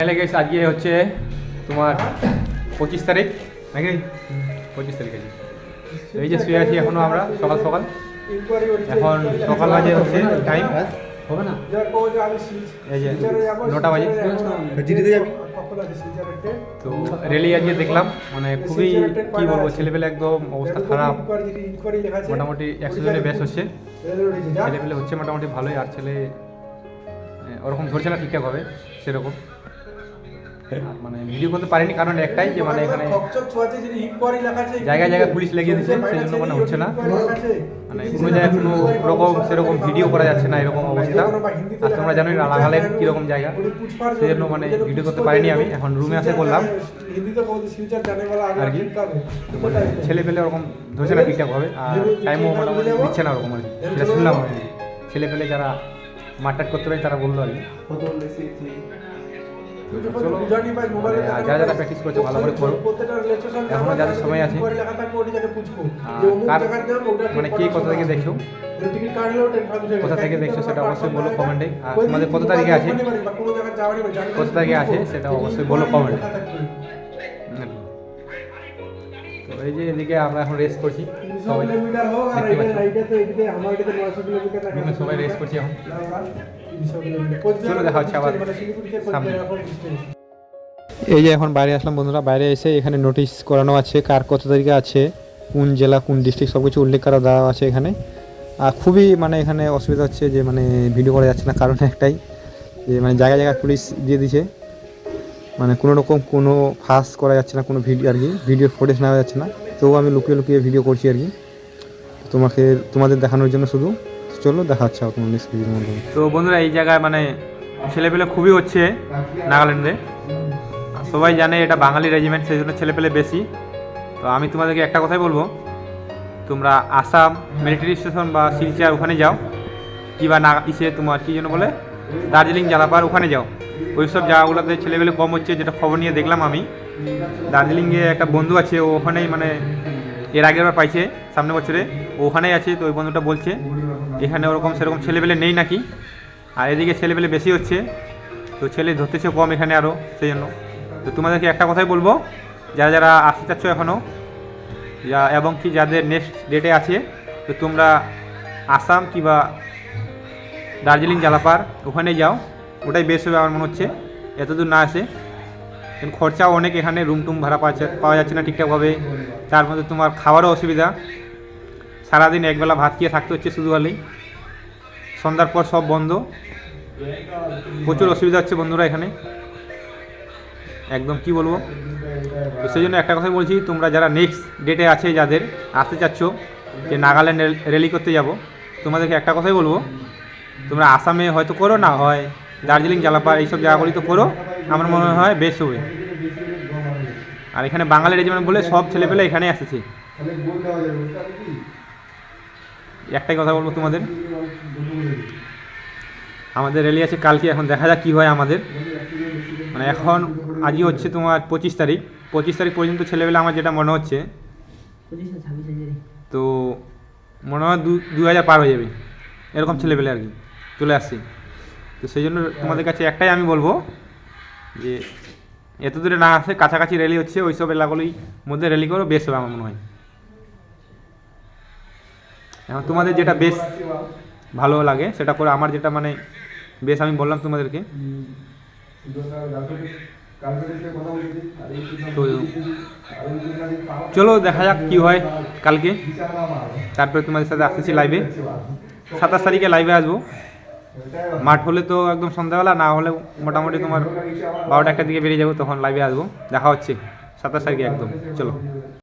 তাহলে গেছে আজকে হচ্ছে তোমার পঁচিশ তারিখ নাকি? পঁচিশ তারিখ আছে এই যে শুয়ে আছি এখনও আমরা সকাল সকাল। এখন সকাল বাজে হচ্ছে টাইম হবে না? এই যে নটা বাজে। তো রেলি আজকে দেখলাম মানে খুবই কি বলব ছেলেপেলে একদম অবস্থা খারাপ। মোটামুটি একশো জনের বেশ হচ্ছে। ছেলেপেলে হচ্ছে মোটামুটি ভালোই আর ছেলে মানে ওরকম ধরছে না ঠিকঠাক হবে সেরকম। মানে ভিডিও করতে পারিনি, কারণ একটাই যে মানে এখানে জায়গায় জায়গায় পুলিশ লেগে দিচ্ছে সেই জন্য মানে হচ্ছে না। মানে কোনো জায়গায় কোনো রকম সেরকম ভিডিও করা যাচ্ছে না, এরকম অবস্থা। আর তোমরা জানোই রানাঘালের কীরকম জায়গা। সেই জন্য মানে ভিডিও করতে পারিনি আমি, এখন রুমে আসে করলাম। আর কি মানে ছেলে পেলে ওরকম ধরছে না ঠিকঠাক হবে আর টাইমও মোটামুটি দিচ্ছে না ওরকম আর কি। সেটা শুনলাম ছেলে পেলে যারা মারটাট করতে পারে তারা বলল আর কি। যারা যারা প্র্যাকটিস করছে ভালো করে করো এখনও যাদের সময় আছে মানে কে কোথা থেকে কোথা থেকে দেখছ সেটা অবশ্যই বলো কমেন্টে আর তোমাদের কত তারিখে আছে? কত তারিখে আছে সেটা অবশ্যই বলো কমেন্টে এই যে এদিকে আমরা এখন রেস্ট করছি সবাই রেস্ট করছি এখন। চলো দেখা হচ্ছে আবার সামনে। এই যে এখন বাইরে আসলাম বন্ধুরা বাইরে এসে এখানে নোটিশ করানো আছে কার কত তারিখে আছে কোন জেলা কোন ডিস্ট্রিক্ট সব কিছু উল্লেখ করা দেওয়া আছে এখানে। আর খুবই মানে এখানে অসুবিধা হচ্ছে যে মানে ভিডিও করা যাচ্ছে না কারণ একটাই যে মানে জায়গায় জায়গায় পুলিশ দিয়ে দিছে। মানে কোনো রকম কোনো ফাঁস করা যাচ্ছে না, কোনো ভিডিও আর কি ভিডিও ফুটেজ নেওয়া যাচ্ছে না। তবুও আমি লুকিয়ে লুকিয়ে ভিডিও করছি আর কি। তোমাকে, তোমাদের দেখানোর জন্য শুধু। চলো, দেখা হচ্ছে তোমার তো বন্ধুরা, এই জায়গায় মানে ছেলেপেলে খুবই হচ্ছে নাগাল্যান্ডে। সবাই জানে এটা বাঙালি রেজিমেন্ট সেই জন্য ছেলেপেলে বেশি। তো আমি তোমাদেরকে একটা কথাই বলব। তোমরা আসাম মিলিটারি স্টেশন বা শিলচর ওখানে যাও। কিংবা না, ইসে তোমার কী জন্য বলে? দার্জিলিং জালাপার ওখানে যাও। ওই সব জায়গাগুলোতে ছেলেপেলে কম হচ্ছে, যেটা খবর নিয়ে দেখলাম আমি। দার্জিলিংয়ে একটা বন্ধু আছে, ও ওখানেই মানে এর আগের বার পাইছে, সামনের বছরে। ওখানেই আছে, তো ওই বন্ধুটা বলছে, এখানে ওরকম সেরকম ছেলেপেলে নেই নাকি? আর এদিকে ছেলেপেলে বেশি হচ্ছে, তো ছেলে ধরতেছে কম এখানে আরও সেই জন্য তো তোমাদেরকে একটা কথাই বলব, যারা যারা আসতে চাচ্ছ এখনও এবং কি যাদের নেক্সট ডেটে আছে, তো তোমরা আসাম কিংবা দার্জিলিং জালাপার ওখানে যাও। ওটাই বেশ হবে আমার মনে হচ্ছে। এতদূর না আসে। কিন্তু খরচাও অনেক এখানে রুম টুম ভাড়া পাওয়া যাচ্ছে না ঠিকঠাকভাবে। তার মধ্যে তোমার খাওয়ারও অসুবিধা। সারাদিন একবেলা ভাত খেয়ে থাকতে হচ্ছে শুধু হলেই সন্ধ্যার পর সব বন্ধ। প্রচুর অসুবিধা হচ্ছে বন্ধুরা এখানে। একদম কি বলব? তো সেই জন্য একটা কথাই বলছি, তোমরা যারা নেক্সট ডেটে আছে, যাদের আসতে চাচ্ছ, যে নাগাল্যান্ড রেলি করতে যাব, তোমাদেরকে একটা কথাই বলব তোমরা আসামে হয়তো করো না, হয় দার্জিলিং জালাপাড় এইসব জায়গাগুলি তো করো। আমার মনে হয় বেশ হবে। আর এখানে বাঙালি রেজিমেন্ট বলে সব ছেলেপেলে এখানে এসেছে। একটাই কথা বলব তোমাদের। আমাদের রেলি আছে কালকে, এখন দেখা যাক কী হয় আমাদের। মানে এখন আজই হচ্ছে তোমার পঁচিশ তারিখ। পঁচিশ তারিখ পর্যন্ত ছেলেবেলা আমার যেটা মনে হচ্ছে, তো মনে হয় দু দু হাজার পার হয়ে যাবে। এরকম ছেলেবেলে আর কি। চলে আসি তো সেই জন্য তোমাদের কাছে একটাই আমি বলব যে, এত দূরে না আসে, কাছাকাছি র্যালি হচ্ছে ওই সব এলাকাগুলির মধ্যে র্যালি করো বেশ হবে আমার মনে হয়। এখন তোমাদের যেটা বেশ ভালো লাগে, সেটা করে আমার যেটা মানে বেশ আমি বললাম তোমাদেরকে। চলো দেখা যাক কি হয় কালকে। তারপরে তোমাদের সাথে আসতেছি লাইভে সাতাশ তারিখে লাইভে আসব। মাঠ হলে তো একদম সন্ধ্যাবেলা, না হলে মোটামুটি তোমার বারোটা একটা দিকে বেরিয়ে যাব, তখন লাইভে আসব। দেখা হচ্ছে সাতাশ তারিখে একদম। চলো।